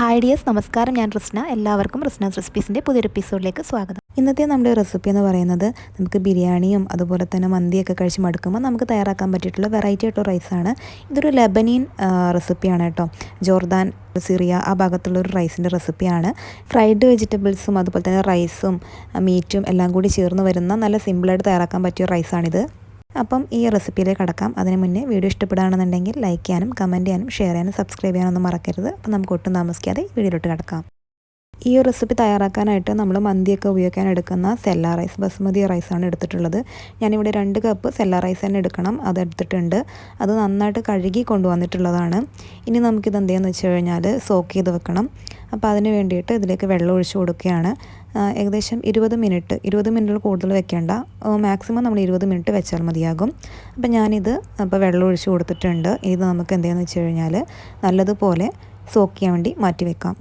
Hi dears നമസ്കാരം. ഞാൻ റിസ്ന. എല്ലാവർക്കും റിസ്നാസ് റെസിപ്പീസിന്റെ പുതിയൊരു എപ്പിസോഡിലേക്ക് സ്വാഗതം. ഇന്നത്തെ നമ്മുടെ റെസിപ്പി എന്ന് പറയുന്നത് നമുക്ക് ബിരിയാണിയും അതുപോലെ തന്നെ മന്തിയൊക്കെ കഴിച്ച് മടുക്കുമ്പോൾ നമുക്ക് തയ്യാറാക്കാൻ പറ്റിയിട്ടുള്ള വെറൈറ്റി ആയിട്ടുള്ള റൈസാണ് ഇതൊരു ലെബനീൻ റെസിപ്പിയാണ് കേട്ടോ. ജോർദാൻ സിറിയ ആ ഭാഗത്തുള്ള ഒരു റൈസിന്റെ റെസിപ്പിയാണ്. ഫ്രൈഡ് വെജിറ്റബിൾസും അതുപോലെ തന്നെ റൈസും മീറ്റും എല്ലാം കൂടി ചേർന്ന് വരുന്ന നല്ല സിമ്പിളായിട്ട് തയ്യാറാക്കാൻ പറ്റിയ റൈസാണിത് അപ്പം ഈ റെസിപ്പിയിലേക്ക് കടക്കാം. അതിന് മുന്നേ വീഡിയോ ഇഷ്ടപ്പെടുകയാണെന്നുണ്ടെങ്കിൽ ലൈക്ക് ചെയ്യാനും കമന്റ് ചെയ്യാനും ഷെയർ ചെയ്യാനും സബ്സ്ക്രൈബ് ചെയ്യാനൊന്നും മറക്കരുത്. അപ്പം നമുക്ക് ഒട്ടും താമസിക്കാതെ വീഡിയോയിലോട്ട് കിടക്കാം. ഈ റെസിപ്പി തയ്യാറാക്കാനായിട്ട് നമ്മൾ മന്തിയൊക്കെ ഉപയോഗിക്കാൻ എടുക്കുന്ന സെല്ല റൈസ് ബസ്മതി റൈസാണ് എടുത്തിട്ടുള്ളത്. ഞാനിവിടെ രണ്ട് കപ്പ് സെല്ല റൈസ് തന്നെ എടുക്കണം. അത് എടുത്തിട്ടുണ്ട്. അത് നന്നായിട്ട് കഴുകി കൊണ്ടുവന്നിട്ടുള്ളതാണ്. ഇനി നമുക്കിത് എന്തെയെന്ന് വെച്ച് കഴിഞ്ഞാൽ സോക്ക് ചെയ്ത് വെക്കണം. അപ്പോൾ അതിന് വേണ്ടിയിട്ട് ഇതിലേക്ക് വെള്ളം ഒഴിച്ചു കൊടുക്കുകയാണ്. ഏകദേശം ഇരുപത് മിനിറ്റ് ഇരുപത് മിനിറ്റിൽ കൂടുതൽ വെക്കേണ്ട. മാക്സിമം നമ്മൾ ഇരുപത് മിനിറ്റ് വെച്ചാൽ മതിയാകും. അപ്പോൾ ഞാനിത് അപ്പോൾ വെള്ളം ഒഴിച്ച് കൊടുത്തിട്ടുണ്ട്. ഇത് നമുക്ക് എന്തെന്ന് വെച്ച് കഴിഞ്ഞാൽ നല്ലതുപോലെ സോക്ക് ചെയ്യാൻ വേണ്ടി മാറ്റി വെക്കാം.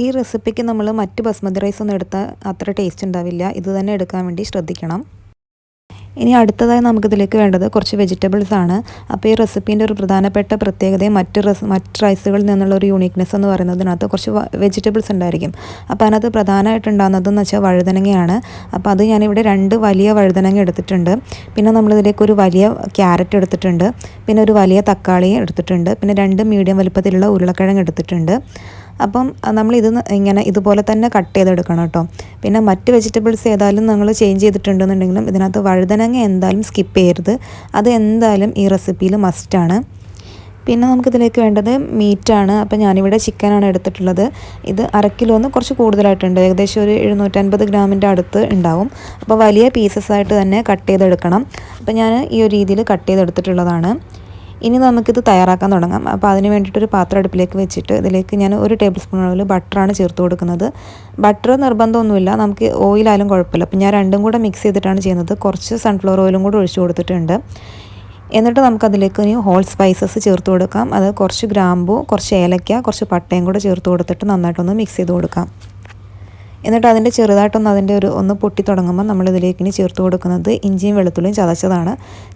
ഈ റെസിപ്പിക്ക് നമ്മൾ മറ്റ് ബസ്മതി റൈസ് ഒന്നും എടുത്താൽ അത്ര ടേസ്റ്റ് ഉണ്ടാവില്ല. ഇത് തന്നെ എടുക്കാൻ വേണ്ടി ശ്രദ്ധിക്കണം. ഇനി അടുത്തതായി നമുക്കിതിലേക്ക് വേണ്ടത് കുറച്ച് വെജിറ്റബിൾസ് ആണ്. അപ്പോൾ ഈ റെസിപ്പീന്റെ ഒരു പ്രധാനപ്പെട്ട പ്രത്യേകതയും മറ്റ് റെസ് മറ്റ് റൈസുകളിൽ നിന്നുള്ള ഒരു യൂണിക്നെസ് എന്ന് പറയുന്നതിനകത്ത് കുറച്ച് വെജിറ്റബിൾസ് ഉണ്ടായിരിക്കും. അപ്പോൾ അതിനകത്ത് പ്രധാനമായിട്ടുണ്ടാകുന്നതെന്ന് വെച്ചാൽ വഴുതനങ്ങയാണ്. അപ്പോൾ അത് ഞാനിവിടെ രണ്ട് വലിയ വഴുതനങ്ങ എടുത്തിട്ടുണ്ട്. പിന്നെ നമ്മളിതിലേക്ക് ഒരു വലിയ ക്യാരറ്റ് എടുത്തിട്ടുണ്ട്. പിന്നെ ഒരു വലിയ തക്കാളിയും എടുത്തിട്ടുണ്ട്. പിന്നെ രണ്ട് മീഡിയം വലുപ്പത്തിലുള്ള ഉരുളക്കിഴങ്ങ് എടുത്തിട്ടുണ്ട്. അപ്പം നമ്മൾ ഇത് ഇങ്ങനെ ഇതുപോലെ തന്നെ കട്ട് ചെയ്തെടുക്കണം കേട്ടോ. പിന്നെ മറ്റ് വെജിറ്റബിൾസ് ഏതായാലും നിങ്ങൾ ചേഞ്ച് ചെയ്തിട്ടുണ്ടെന്നുണ്ടെങ്കിലും ഇതിനകത്ത് വഴുതനങ്ങ എന്തായാലും സ്കിപ്പ് ചെയ്യരുത്. അത് എന്തായാലും ഈ റെസിപ്പിയിൽ മസ്റ്റാണ് പിന്നെ നമുക്കിതിലേക്ക് വേണ്ടത് മീറ്റാണ് അപ്പോൾ ഞാനിവിടെ ചിക്കനാണ് എടുത്തിട്ടുള്ളത്. ഇത് അര കിലോന്ന് കുറച്ച് കൂടുതലായിട്ടുണ്ട്. ഏകദേശം ഒരു എഴുന്നൂറ്റൻപത് ഗ്രാമിന്റെ അടുത്ത് ഉണ്ടാവും. അപ്പോൾ വലിയ പീസസ് ആയിട്ട് തന്നെ കട്ട് ചെയ്തെടുക്കണം. അപ്പോൾ ഞാൻ ഈ ഒരു രീതിയിൽ കട്ട് ചെയ്തെടുത്തിട്ടുള്ളതാണ്. ഇനി നമുക്കിത് തയ്യാറാക്കാൻ തുടങ്ങാം. അപ്പോൾ അതിന് വേണ്ടിയിട്ടൊരു പാത്രം അടുപ്പിലേക്ക് വെച്ചിട്ട് ഇതിലേക്ക് ഞാൻ ഒരു ടേബിൾ സ്പൂൺ അളവിൽ ബട്ടറാണ് ചേർത്ത് കൊടുക്കുന്നത്. ബട്ടർ നിർബന്ധമൊന്നുമില്ല. നമുക്ക് ഓയിലായാലും കുഴപ്പമില്ല. അപ്പോൾ ഞാൻ രണ്ടും കൂടെ മിക്സ് ചെയ്തിട്ടാണ് ചെയ്യുന്നത്. കുറച്ച് സൺഫ്ലവർ ഓയിലും കൂടെ ഒഴിച്ചു കൊടുത്തിട്ടുണ്ട്. എന്നിട്ട് നമുക്കതിലേക്ക് ഇനി ഹോൾ സ്പൈസസ് ചേർത്ത് കൊടുക്കാം. അത് കുറച്ച് ഗ്രാമ്പു കുറച്ച് ഏലക്ക കുറച്ച് പട്ടയും കൂടെ ചേർത്ത് കൊടുത്തിട്ട് നന്നായിട്ടൊന്ന് മിക്സ് ചെയ്ത് കൊടുക്കാം. എന്നിട്ട് അതിന്റെ ചെറുതായിട്ടൊന്ന് അതിന്റെ ഒരു ഒന്ന് പൊട്ടി തുടങ്ങുമ്പോൾ നമ്മൾ ഇതിലേക്ക് ഇനി ചേർത്ത് കൊടുക്കുന്നത് ഇഞ്ചിയും വെളുത്തുള്ളിയും ചതച്ചതാണ്.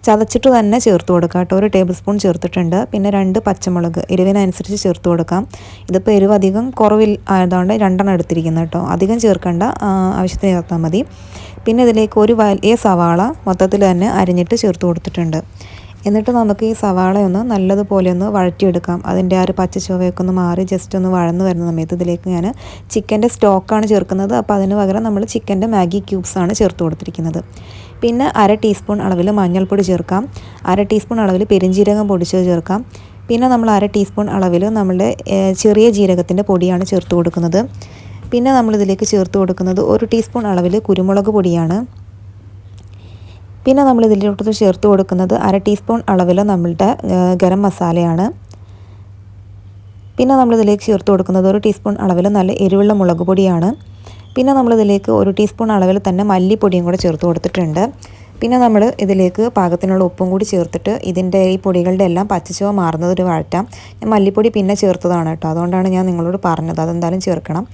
ചതച്ചിട്ട് തന്നെ ചേർത്ത് കൊടുക്കുക കേട്ടോ. ഒരു ടേബിൾ സ്പൂൺ ചേർത്തിട്ടുണ്ട്. പിന്നെ രണ്ട് പച്ചമുളക് എരിവിനനുസരിച്ച് ചേർത്ത് കൊടുക്കാം. ഇതിപ്പോൾ എരിവ് അധികം കുറവിൽ ആയതുകൊണ്ട് രണ്ടെണ്ണം എടുത്തിരിക്കുന്നത് കേട്ടോ. അധികം ചേർക്കേണ്ട. ആവശ്യത്തിന് ചേർത്താൽ മതി. പിന്നെ ഇതിലേക്ക് ഒരു വലിയ സവാള മൊത്തത്തിൽ തന്നെ അരിഞ്ഞിട്ട് ചേർത്ത് കൊടുത്തിട്ടുണ്ട്. എന്നിട്ട് നമുക്ക് ഈ സവാള ഒന്ന് നല്ലതുപോലെ ഒന്ന് വഴറ്റിയെടുക്കാം. അതിന്റെ ആ ഒരു പച്ച ചുവയൊക്കെ ഒന്ന് മാറി ജസ്റ്റ് ഒന്ന് വഴന്ന് വരുന്ന സമയത്ത് ഇതിലേക്ക് ഞാൻ ചിക്കന്റെ സ്റ്റോക്കാണ് ചേർക്കുന്നത്. അപ്പോൾ അതിന് പകരം നമ്മൾ ചിക്കന്റെ മാഗി ക്യൂബ്സാണ് ചേർത്ത് കൊടുത്തിരിക്കുന്നത്. പിന്നെ അര ടീസ്പൂൺ അളവിൽ മഞ്ഞൾപ്പൊടി ചേർക്കാം. അര ടീസ്പൂൺ അളവിൽ പെരിഞ്ജീരകം പൊടിച്ചത് ചേർക്കാം. പിന്നെ നമ്മൾ അര ടീസ്പൂൺ അളവിൽ നമ്മുടെ ചെറിയ ജീരകത്തിന്റെ പൊടിയാണ് ചേർത്ത് കൊടുക്കുന്നത്. പിന്നെ നമ്മളിതിലേക്ക് ചേർത്ത് കൊടുക്കുന്നത് ഒരു ടീസ്പൂൺ അളവിൽ കുരുമുളക് പൊടിയാണ്. പിന്നെ നമ്മൾ ഇതിലോട്ട് ചേർത്ത് കൊടുക്കുന്നത് അര ടീസ്പൂൺ അളവിൽ നമ്മളുടെ ഗരം മസാലയാണ്. പിന്നെ നമ്മൾ ഇതിലേക്ക് ചേർത്ത് കൊടുക്കുന്നത് ഒരു ടീസ്പൂൺ അളവിൽ നല്ല എരിവുള്ള മുളക് പൊടിയാണ്. പിന്നെ നമ്മളിതിലേക്ക് ഒരു ടീസ്പൂൺ അളവിൽ തന്നെ മല്ലിപ്പൊടിയും കൂടെ ചേർത്ത് കൊടുത്തിട്ടുണ്ട്. പിന്നെ നമ്മൾ ഇതിലേക്ക് പാകത്തിനുള്ള ഉപ്പും കൂടി ചേർത്തിട്ട് ഇതിന്റെ ഈ പൊടികളുടെ എല്ലാം പച്ചച്ചുവ മാറുന്നത് ഒരു വഴറ്റാം. ഞാൻ മല്ലിപ്പൊടി പിന്നെ ചേർത്തതാണ് കേട്ടോ. അതുകൊണ്ടാണ് ഞാൻ നിങ്ങളോട് പറഞ്ഞത്. അതെന്തായാലും ചേർക്കണം.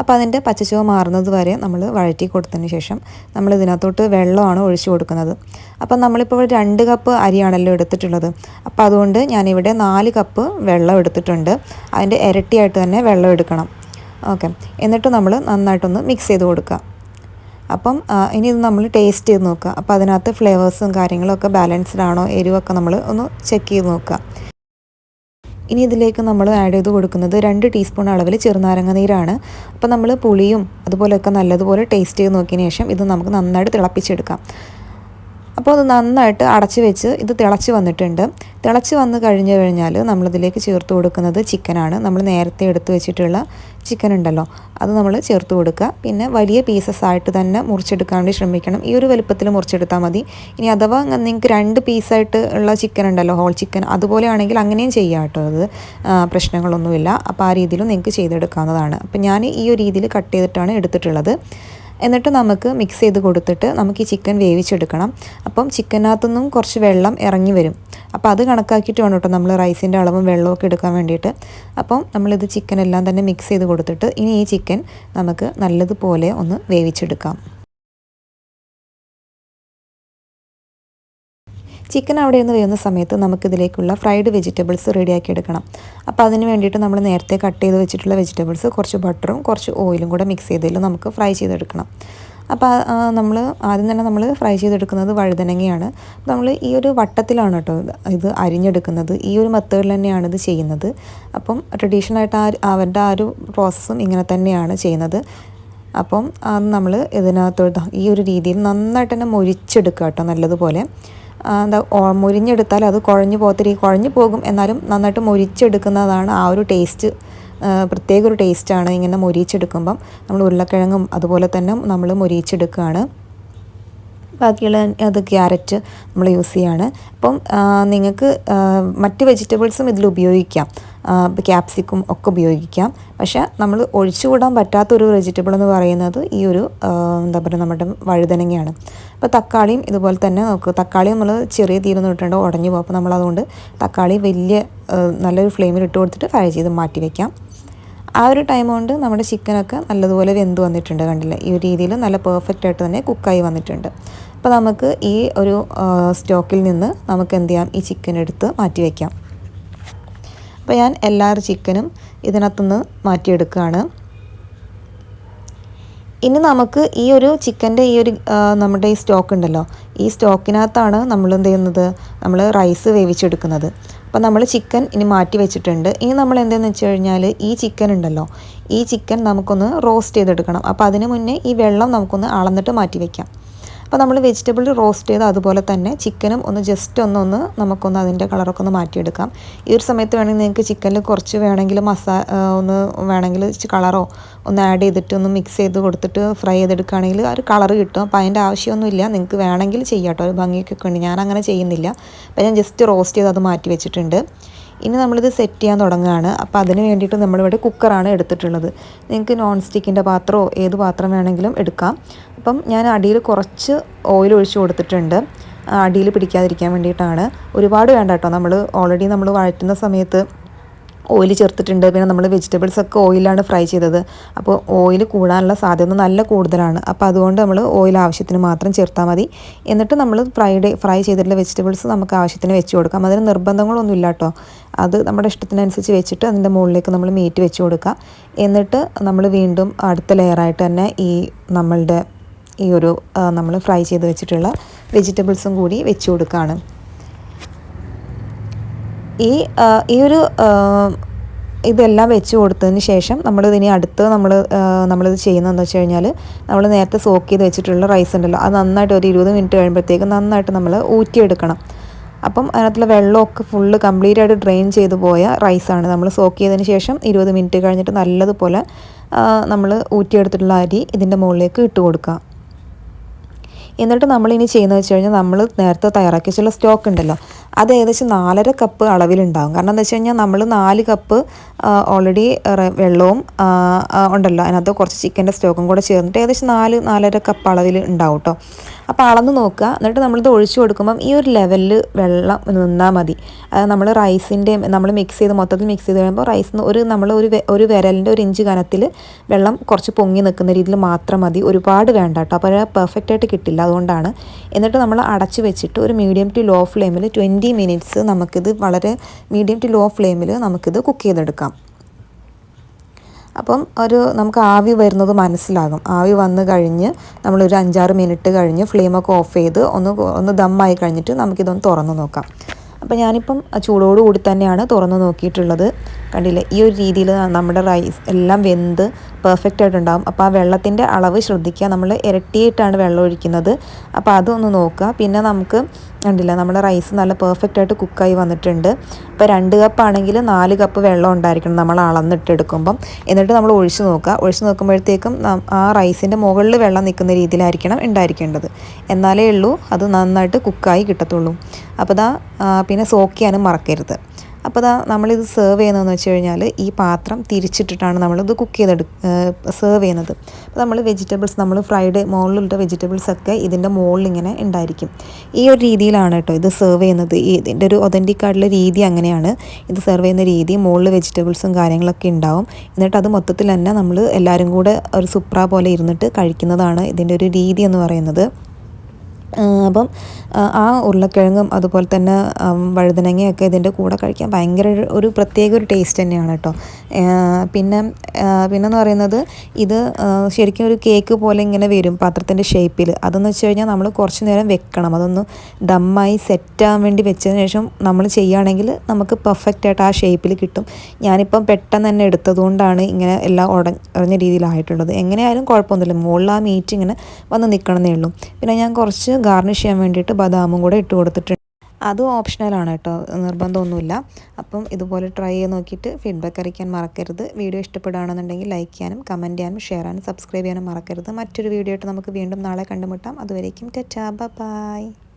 അപ്പോൾ അതിന്റെ പച്ചച്ചുവ മാറുന്നത് വരെ നമ്മൾ വഴറ്റി കൊടുത്തതിന് ശേഷം നമ്മൾ ഇതിനകത്തോട്ട് വെള്ളമാണ് ഒഴിച്ചു കൊടുക്കുന്നത്. അപ്പം നമ്മളിപ്പോൾ രണ്ട് കപ്പ് അരിയാണല്ലോ എടുത്തിട്ടുള്ളത്. അപ്പോൾ അതുകൊണ്ട് ഞാനിവിടെ നാല് കപ്പ് വെള്ളം എടുത്തിട്ടുണ്ട്. അതിന്റെ ഇരട്ടിയായിട്ട് തന്നെ വെള്ളം എടുക്കണം. ഓക്കെ. എന്നിട്ട് നമ്മൾ നന്നായിട്ടൊന്ന് മിക്സ് ചെയ്ത് കൊടുക്കുക അപ്പം ഇനി ഇത് നമ്മൾ ടേസ്റ്റ് ചെയ്ത് നോക്കുക അപ്പോൾ അതിനകത്ത് ഫ്ലേവേഴ്സും കാര്യങ്ങളൊക്കെ ബാലൻസ്ഡ് ആണോ എരിവൊക്കെ നമ്മൾ ഒന്ന് ചെക്ക് ചെയ്ത് നോക്കുക ഇനി ഇതിലേക്ക് നമ്മൾ ആഡ് ചെയ്ത് കൊടുക്കുന്നത് രണ്ട് ടീസ്പൂൺ അളവിൽ ചെറുനാരങ്ങ നീരാണ്. അപ്പോൾ നമ്മൾ പുളിയും അതുപോലെയൊക്കെ നല്ലതുപോലെ ടേസ്റ്റ് ചെയ്ത് നോക്കിയതിന് ശേഷം ഇത് നമുക്ക് നന്നായിട്ട് തിളപ്പിച്ചെടുക്കാം. അപ്പോൾ അത് നന്നായിട്ട് അടച്ചു വെച്ച് ഇത് തിളച്ച് വന്നിട്ടുണ്ട്. തിളച്ച് വന്ന് കഴിഞ്ഞ് കഴിഞ്ഞാൽ നമ്മളിതിലേക്ക് ചേർത്ത് കൊടുക്കുന്നത് ചിക്കനാണ്. നമ്മൾ നേരത്തെ എടുത്തു വെച്ചിട്ടുള്ള ചിക്കൻ ഉണ്ടല്ലോ അത് നമ്മൾ ചേർത്ത് കൊടുക്കുക. പിന്നെ വലിയ പീസസ് ആയിട്ട് തന്നെ മുറിച്ചെടുക്കാൻ വേണ്ടി ശ്രമിക്കണം. ഈ ഒരു വലുപ്പത്തിൽ മുറിച്ചെടുത്താൽ മതി. ഇനി അഥവാ നിങ്ങൾക്ക് രണ്ട് പീസായിട്ട് ഉള്ള ചിക്കൻ ഉണ്ടല്ലോ ഹോൾ ചിക്കൻ അതുപോലെ ആണെങ്കിൽ അങ്ങനെയും ചെയ്യാം കേട്ടോ അത്. പ്രശ്നങ്ങളൊന്നുമില്ല. അപ്പോൾ ആ രീതിയിലും നിങ്ങൾക്ക് ചെയ്തെടുക്കാവുന്നതാണ്. അപ്പോൾ ഞാൻ ഈ ഒരു രീതിയിൽ കട്ട് ചെയ്തിട്ടാണ് എടുത്തിട്ടുള്ളത്. എന്നിട്ട് നമുക്ക് മിക്സ് ചെയ്ത് കൊടുത്തിട്ട് നമുക്ക് ഈ ചിക്കൻ വേവിച്ചെടുക്കണം. അപ്പം ചിക്കനകത്തുനിന്നും കുറച്ച് വെള്ളം ഇറങ്ങി വരും. അപ്പോൾ അത് കണക്കാക്കിയിട്ട് വേണം കേട്ടോ നമ്മൾ റൈസിന്റെ അളവും വെള്ളമൊക്കെ എടുക്കാൻ വേണ്ടിയിട്ട്. അപ്പം നമ്മളിത് ചിക്കൻ എല്ലാം തന്നെ മിക്സ് ചെയ്ത് കൊടുത്തിട്ട് ഇനി ഈ ചിക്കൻ നമുക്ക് നല്ലതുപോലെ ഒന്ന് വേവിച്ചെടുക്കാം. ചിക്കൻ അവിടെ നിന്ന് വേവുന്ന സമയത്ത് നമുക്കിതിലേക്കുള്ള ഫ്രൈഡ് വെജിറ്റബിൾസ് റെഡിയാക്കി എടുക്കണം അപ്പോൾ അതിന് വേണ്ടിയിട്ട് നമ്മൾ നേരത്തെ കട്ട് ചെയ്ത് വെച്ചിട്ടുള്ള വെജിറ്റബിൾസ് കുറച്ച് ബട്ടറും കുറച്ച് ഓയിലും കൂടെ മിക്സ് ചെയ്തതിൽ നമുക്ക് ഫ്രൈ ചെയ്തെടുക്കണം. അപ്പോൾ നമ്മൾ ആദ്യം തന്നെ നമ്മൾ ഫ്രൈ ചെയ്തെടുക്കുന്നത് വഴുതനങ്ങയാണ്. നമ്മൾ ഈ ഒരു വട്ടത്തിലാണ് കേട്ടോ ഇത് അരിഞ്ഞെടുക്കുന്നത്. ഈ ഒരു മെത്തേഡിൽ തന്നെയാണ് ഇത് ചെയ്യുന്നത്. അപ്പം ട്രഡീഷണലായിട്ട് ആ അവരുടെ ആ ഒരു പ്രോസസ്സും ഇങ്ങനെ തന്നെയാണ് ചെയ്യുന്നത്. അപ്പം നമ്മൾ ഇതിനകത്തോട്ട് ഈ ഒരു രീതിയിൽ നന്നായിട്ട് തന്നെ മൊരിച്ചെടുക്കുക കേട്ടോ നല്ലതുപോലെ. എന്താ മുരിഞ്ഞെടുത്താൽ അത് കുഴഞ്ഞു പോകത്തിരി കുഴഞ്ഞു പോകും. എന്നാലും നന്നായിട്ട് മുരിച്ചെടുക്കുന്നതാണ് ആ ഒരു ടേസ്റ്റ് പ്രത്യേക ഒരു ടേസ്റ്റാണ് ഇങ്ങനെ മുരിച്ചെടുക്കുമ്പം. നമ്മൾ ഉരുളക്കിഴങ്ങും അതുപോലെ തന്നെ നമ്മൾ മൊരിച്ചെടുക്കുകയാണ്. ബാക്കിയുള്ള അത് ക്യാരറ്റ് നമ്മൾ യൂസ് ചെയ്യാണ്. അപ്പം നിങ്ങൾക്ക് മറ്റ് വെജിറ്റബിൾസും ഇതിൽ ഉപയോഗിക്കാം. ക്യാപ്സിക്കും ഒക്കെ ഉപയോഗിക്കാം. പക്ഷേ നമ്മൾ ഒഴിച്ചുകൂടാൻ പറ്റാത്തൊരു വെജിറ്റബിൾ എന്ന് പറയുന്നത് ഈ ഒരു എന്താ പറയുക നമ്മുടെ വഴുതനങ്ങയാണ്. അപ്പോൾ തക്കാളിയും ഇതുപോലെ തന്നെ നോക്കുക തക്കാളി നമ്മൾ ചെറിയ തീരൊന്നും ഇട്ടുകൊണ്ട് ഉടഞ്ഞു പോകും. അപ്പോൾ നമ്മളതുകൊണ്ട് തക്കാളി വലിയ നല്ലൊരു ഫ്ലെയിമിൽ ഇട്ട് കൊടുത്തിട്ട് ഫ്രൈ ചെയ്ത് മാറ്റി വയ്ക്കാം ആ ഒരു ടൈം കൊണ്ട് നമ്മുടെ ചിക്കനൊക്കെ നല്ലതുപോലെ വെന്ത് വന്നിട്ടുണ്ട് കണ്ടില്ല? ഈ ഒരു രീതിയിൽ നല്ല പെർഫെക്റ്റ് ആയിട്ട് തന്നെ കുക്കായി വന്നിട്ടുണ്ട്. അപ്പോൾ നമുക്ക് ഈ ഒരു സ്റ്റോക്കിൽ നിന്ന് നമുക്ക് എന്ത് ചെയ്യാം? ഈ ചിക്കൻ എടുത്ത് മാറ്റി വയ്ക്കാം അപ്പോൾ ഞാൻ എല്ലാ ചിക്കനും ഇതിനകത്തുനിന്ന് മാറ്റിയെടുക്കുകയാണ്. ഇനി നമുക്ക് ഈ ഒരു ചിക്കന്റെ ഈ ഒരു നമ്മുടെ ഈ സ്റ്റോക്ക് ഉണ്ടല്ലോ? ഈ സ്റ്റോക്കിനകത്താണ് നമ്മൾ എന്ത് ചെയ്യുന്നത്? നമ്മൾ റൈസ് വേവിച്ചെടുക്കുന്നത്. അപ്പോൾ നമ്മൾ ചിക്കൻ ഇനി മാറ്റി വെച്ചിട്ടുണ്ട്. ഇനി നമ്മൾ എന്തെന്ന് വെച്ച് കഴിഞ്ഞാൽ ഈ ചിക്കൻ ഉണ്ടല്ലോ ഈ ചിക്കൻ നമുക്കൊന്ന് റോസ്റ്റ് ചെയ്തെടുക്കണം. അപ്പോൾ അതിന് മുന്നേ ഈ വെള്ളം നമുക്കൊന്ന് അളന്നിട്ട് മാറ്റി വയ്ക്കാം അപ്പോൾ നമ്മൾ വെജിറ്റബിൾ റോസ്റ്റ് ചെയ്ത് അതുപോലെ തന്നെ ചിക്കനും ഒന്ന് ജസ്റ്റ് ഒന്ന് ഒന്ന് നമുക്കൊന്ന് അതിന്റെ കളറൊക്കെ ഒന്ന് മാറ്റിയെടുക്കാം. ഈ ഒരു സമയത്ത് വേണമെങ്കിൽ നിങ്ങൾക്ക് ചിക്കനിൽ കുറച്ച് വേണമെങ്കിൽ മസാ ഒന്ന് വേണമെങ്കിൽ കളറോ ഒന്ന് ആഡ് ചെയ്തിട്ട് ഒന്ന് മിക്സ് ചെയ്ത് കൊടുത്തിട്ട് ഫ്രൈ ചെയ്തെടുക്കുകയാണെങ്കിൽ ആ ഒരു കളർ കിട്ടും. അപ്പോൾ അതിന്റെ ആവശ്യമൊന്നുമില്ല. നിങ്ങൾക്ക് വേണമെങ്കിൽ ചെയ്യാം കേട്ടോ. ഒരു ഭംഗിയൊക്കെ ഉണ്ട്. ഞാൻ അങ്ങനെ ചെയ്യുന്നില്ല. അപ്പോൾ ഞാൻ ജസ്റ്റ് റോസ്റ്റ് ചെയ്ത് അത് മാറ്റി വെച്ചിട്ടുണ്ട്. ഇനി നമ്മളിത് സെറ്റ് ചെയ്യാൻ തുടങ്ങുകയാണ്. അപ്പോൾ അതിന് വേണ്ടിയിട്ട് നമ്മളിവിടെ കുക്കറാണ് എടുത്തിട്ടുള്ളത്. നിങ്ങൾക്ക് നോൺ സ്റ്റിക്കിന്റെ പാത്രമോ ഏത് പാത്രം വേണമെങ്കിലും എടുക്കാം. അപ്പം ഞാൻ അടിയിൽ കുറച്ച് ഓയിൽ ഒഴിച്ച് കൊടുത്തിട്ടുണ്ട്. അടിയിൽ പിടിക്കാതിരിക്കാൻ വേണ്ടിയിട്ടാണ്. ഒരുപാട് വേണ്ട കേട്ടോ. നമ്മൾ ഓൾറെഡി നമ്മൾ വഴറ്റുന്ന സമയത്ത് ഓയിൽ ചേർത്തിട്ടുണ്ട്. പിന്നെ നമ്മൾ വെജിറ്റബിൾസ് ഒക്കെ ഓയിലാണ് ഫ്രൈ ചെയ്തത്. അപ്പോൾ ഓയിൽ കൂടാനുള്ള സാധ്യത നല്ല കൂടുതലാണ്. അപ്പോൾ അതുകൊണ്ട് നമ്മൾ ഓയിൽ ആവശ്യത്തിന് മാത്രം ചേർത്താൽ മതി. എന്നിട്ട് നമ്മൾ ഫ്രൈഡ് ഫ്രൈ ചെയ്തിട്ടുള്ള വെജിറ്റബിൾസ് നമുക്ക് ആവശ്യത്തിന് വെച്ച് കൊടുക്കാം. അതിന് നിർബന്ധങ്ങളൊന്നും ഇല്ല കേട്ടോ. അത് നമ്മുടെ ഇഷ്ടത്തിനനുസരിച്ച് വെച്ചിട്ട് അതിന്റെ മുകളിലേക്ക് നമ്മൾ മീറ്റ് വെച്ച് കൊടുക്കുക എന്നിട്ട് നമ്മൾ വീണ്ടും അടുത്ത ലെയറായിട്ട് തന്നെ ഈ നമ്മളുടെ ഈ ഒരു നമ്മൾ ഫ്രൈ ചെയ്ത് വെച്ചിട്ടുള്ള വെജിറ്റബിൾസും കൂടി വെച്ച് കൊടുക്കുകയാണ് ഈ ഈ ഒരു ഇതെല്ലാം വെച്ച് കൊടുത്തതിന് ശേഷം നമ്മൾ ഇതിനി അടുത്ത് നമ്മൾ നമ്മളിത് ചെയ്യുന്നതെന്ന് വെച്ച് കഴിഞ്ഞാൽ നമ്മൾ നേരത്തെ സോക്ക് ചെയ്ത് വെച്ചിട്ടുള്ള റൈസ് ഉണ്ടല്ലോ അത് നന്നായിട്ട് ഒരു ഇരുപത് മിനിറ്റ് കഴിയുമ്പോഴത്തേക്ക് നന്നായിട്ട് നമ്മൾ ഊറ്റിയെടുക്കണം. അപ്പം അതിനകത്തുള്ള വെള്ളമൊക്കെ ഫുള്ള് കംപ്ലീറ്റ് ആയിട്ട് ഡ്രെയിൻ ചെയ്ത് പോയ റൈസാണ്. നമ്മൾ സോക്ക് ചെയ്തതിന് ശേഷം ഇരുപത് മിനിറ്റ് കഴിഞ്ഞിട്ട് നല്ലതുപോലെ നമ്മൾ ഊറ്റിയെടുത്തിട്ടുള്ള അരി ഇതിന്റെ മുകളിലേക്ക് ഇട്ട് കൊടുക്കുക. എന്നിട്ട് നമ്മളിനി ചെയ്യുന്നത് വെച്ച് കഴിഞ്ഞാൽ നമ്മൾ നേരത്തെ തയ്യാറാക്കി വെച്ചുള്ള സ്റ്റോക്ക് ഉണ്ടല്ലോ. അത് ഏകദേശം നാലര കപ്പ് അളവിലുണ്ടാകും കാരണം എന്താ വെച്ച് കഴിഞ്ഞാൽ നമ്മൾ നാല് കപ്പ് ഓൾറെഡി വെള്ളവും ഉണ്ടല്ലോ. അതിനകത്ത് കുറച്ച് ചിക്കന്റെ സ്റ്റോക്കും കൂടെ ചേർന്നിട്ട് ഏകദേശം നാല് നാലര കപ്പ് അളവിൽ ഉണ്ടാവും കേട്ടോ അപ്പോൾ അളന്ന് നോക്കുക. എന്നിട്ട് നമ്മളിത് ഒഴിച്ചു കൊടുക്കുമ്പം ഈ ഒരു ലെവലിൽ വെള്ളം നിന്നാൽ മതി. നമ്മൾ റൈസിന്റെ നമ്മൾ മിക്സ് ചെയ്ത് മൊത്തത്തിൽ മിക്സ് ചെയ്ത് കഴിയുമ്പോൾ റൈസിന് ഒരു നമ്മൾ ഒരു ഒരു വിരലിന്റെ ഒരു ഇഞ്ച് കനത്തിൽ വെള്ളം കുറച്ച് പൊങ്ങി നിൽക്കുന്ന രീതിയിൽ മാത്രം മതി. ഒരുപാട് വേണ്ട കേട്ടോ. അപ്പോൾ പെർഫെക്റ്റ് ആയിട്ട് കിട്ടില്ല അതുകൊണ്ടാണ്. എന്നിട്ട് നമ്മൾ അടച്ച് വെച്ചിട്ട് ഒരു മീഡിയം ടു ലോ ഫ്ലെയിമിൽ ട്വന്റി മിനിറ്റ്സ് നമുക്കിത് വളരെ മീഡിയം ടു ലോ ഫ്ലെയിമിൽ നമുക്കിത് കുക്ക് ചെയ്തെടുക്കാം. അപ്പം ഒരു നമുക്ക് ആവി വരുന്നത് മനസ്സിലാകും. ആവി വന്നു കഴിഞ്ഞ് നമ്മളൊരു അഞ്ചാറ് മിനിറ്റ് കഴിഞ്ഞ് ഫ്ലെയിമൊക്കെ ഓഫ് ചെയ്ത് ഒന്ന് ഒന്ന് ദമ്മായി കഴിഞ്ഞിട്ട് നമുക്കിതൊന്ന് തുറന്നു നോക്കാം. അപ്പോൾ ഞാനിപ്പം ചൂടോടുകൂടി തന്നെയാണ് തുറന്നു നോക്കിയിട്ടുള്ളത്. കണ്ടില്ലേ? ഈ ഒരു രീതിയിൽ നമ്മുടെ റൈസ് എല്ലാം വെന്ത് പെർഫെക്റ്റ് ആയിട്ടുണ്ടാകും അപ്പോൾ ആ വെള്ളത്തിന്റെ അളവ് ശ്രദ്ധിക്കുക. നമ്മൾ ഇരട്ടിയിട്ടാണ് വെള്ളം ഒഴിക്കുന്നത്. അപ്പോൾ അതൊന്ന് നോക്കുക. പിന്നെ നമുക്ക് കണ്ടില്ല. നമ്മുടെ റൈസ് നല്ല പെർഫെക്റ്റ് ആയിട്ട് കുക്കായി വന്നിട്ടുണ്ട്. ഇപ്പോൾ രണ്ട് കപ്പ് ആണെങ്കിൽ നാല് കപ്പ് വെള്ളം ഉണ്ടായിരിക്കണം നമ്മൾ അളന്നിട്ടെടുക്കുമ്പം. എന്നിട്ട് നമ്മൾ ഒഴിച്ച് നോക്കുക. ഒഴിച്ച് നോക്കുമ്പോഴത്തേക്കും ആ റൈസിന്റെ മുകളിൽ വെള്ളം നിൽക്കുന്ന രീതിയിലായിരിക്കണം ഉണ്ടായിരിക്കേണ്ടത്. എന്നാലേ ഉള്ളൂ അത് നന്നായിട്ട് കുക്കായി കിട്ടത്തുള്ളൂ. അപ്പോൾ ഇതാ പിന്നെ സോക്ക് ചെയ്യാനും മറക്കരുത്. അപ്പോൾ അതാ നമ്മളിത് സെർവ് ചെയ്യുന്നതെന്ന് വെച്ച് കഴിഞ്ഞാൽ ഈ പാത്രം തിരിച്ചിട്ടിട്ടാണ് നമ്മളിത് കുക്ക് ചെയ്തെടു സെർവ് ചെയ്യുന്നത്. അപ്പോൾ നമ്മൾ വെജിറ്റബിൾസ് നമ്മൾ ഫ്രൈഡ് മുകളിലുള്ള വെജിറ്റബിൾസ് ഒക്കെ ഇതിന്റെ മുകളിൽ ഇങ്ങനെ ഉണ്ടായിരിക്കും. ഈ ഒരു രീതിയിലാണ് കേട്ടോ ഇത് സെർവ് ചെയ്യുന്നത്. ഇതിന്റെ ഒരു ഒതന്റിക് ആയിട്ടുള്ള രീതി അങ്ങനെയാണ്. ഇത് സെർവ് ചെയ്യുന്ന രീതി മുകളിൽ വെജിറ്റബിൾസും കാര്യങ്ങളൊക്കെ ഉണ്ടാവും. എന്നിട്ട് അത് മൊത്തത്തിൽ തന്നെ നമ്മൾ എല്ലാവരും കൂടെ ഒരു സുപ്ര പോലെ ഇരുന്നിട്ട് കഴിക്കുന്നതാണ് ഇതിന്റെ ഒരു രീതി എന്ന് പറയുന്നത്. അപ്പം ആ, ഉരുളക്കിഴങ്ങും അതുപോലെ തന്നെ വഴുതനങ്ങയൊക്കെ ഇതിന്റെ കൂടെ കഴിക്കാൻ ഭയങ്കര ഒരു- പ്രത്യേക ഒരു ടേസ്റ്റ് തന്നെയാണ് കേട്ടോ. പിന്നെ പിന്നെന്ന് പറയുന്നത് ഇത് ശരിക്കും ഒരു കേക്ക് പോലെ ഇങ്ങനെ വരും പാത്രത്തിന്റെ ഷേപ്പിൽ അതെന്ന് വെച്ച് കഴിഞ്ഞാൽ നമ്മൾ കുറച്ച് നേരം വെക്കണം. അതൊന്ന് ദമ്മായി സെറ്റാകാൻ വേണ്ടി വെച്ചതിന് ശേഷം നമ്മൾ ചെയ്യുകയാണെങ്കിൽ നമുക്ക് പെർഫെക്റ്റ് ആയിട്ട് ആ ഷേപ്പിൽ കിട്ടും. ഞാനിപ്പം പെട്ടെന്ന് തന്നെ എടുത്തതുകൊണ്ടാണ് ഇങ്ങനെ എല്ലാം ഉട ഉടഞ്ഞ രീതിയിലായിട്ടുള്ളത്. എങ്ങനെയായാലും കുഴപ്പമൊന്നുമില്ല. മുകളിൽ ആ മീറ്റ് ഇങ്ങനെ വന്ന് നിൽക്കണമെന്നേ ഉള്ളൂ. പിന്നെ ഞാൻ കുറച്ച് ഗാർണിഷ് ചെയ്യാൻ വേണ്ടിയിട്ട് ബദാമും കൂടെ ഇട്ട് കൊടുത്തിട്ടുണ്ട്. അതും ഓപ്ഷണലാണ് കേട്ടോ. നിർബന്ധമൊന്നുമില്ല. അപ്പം ഇതുപോലെ ട്രൈ ചെയ്ത് നോക്കിയിട്ട് ഫീഡ്ബാക്ക് അറിയിക്കാൻ മറക്കരുത്. വീഡിയോ ഇഷ്ടപ്പെടുകയാണെന്നുണ്ടെങ്കിൽ ലൈക്ക് ചെയ്യാനും കമന്റ് ചെയ്യാനും ഷെയർ ചെയ്യാനും സബ്സ്ക്രൈബ് ചെയ്യാനും മറക്കരുത്. മറ്റൊരു വീഡിയോ ആയിട്ട് നമുക്ക് വീണ്ടും നാളെ കണ്ടുമുട്ടാം. അതുവരേക്കും ടാ ബൈ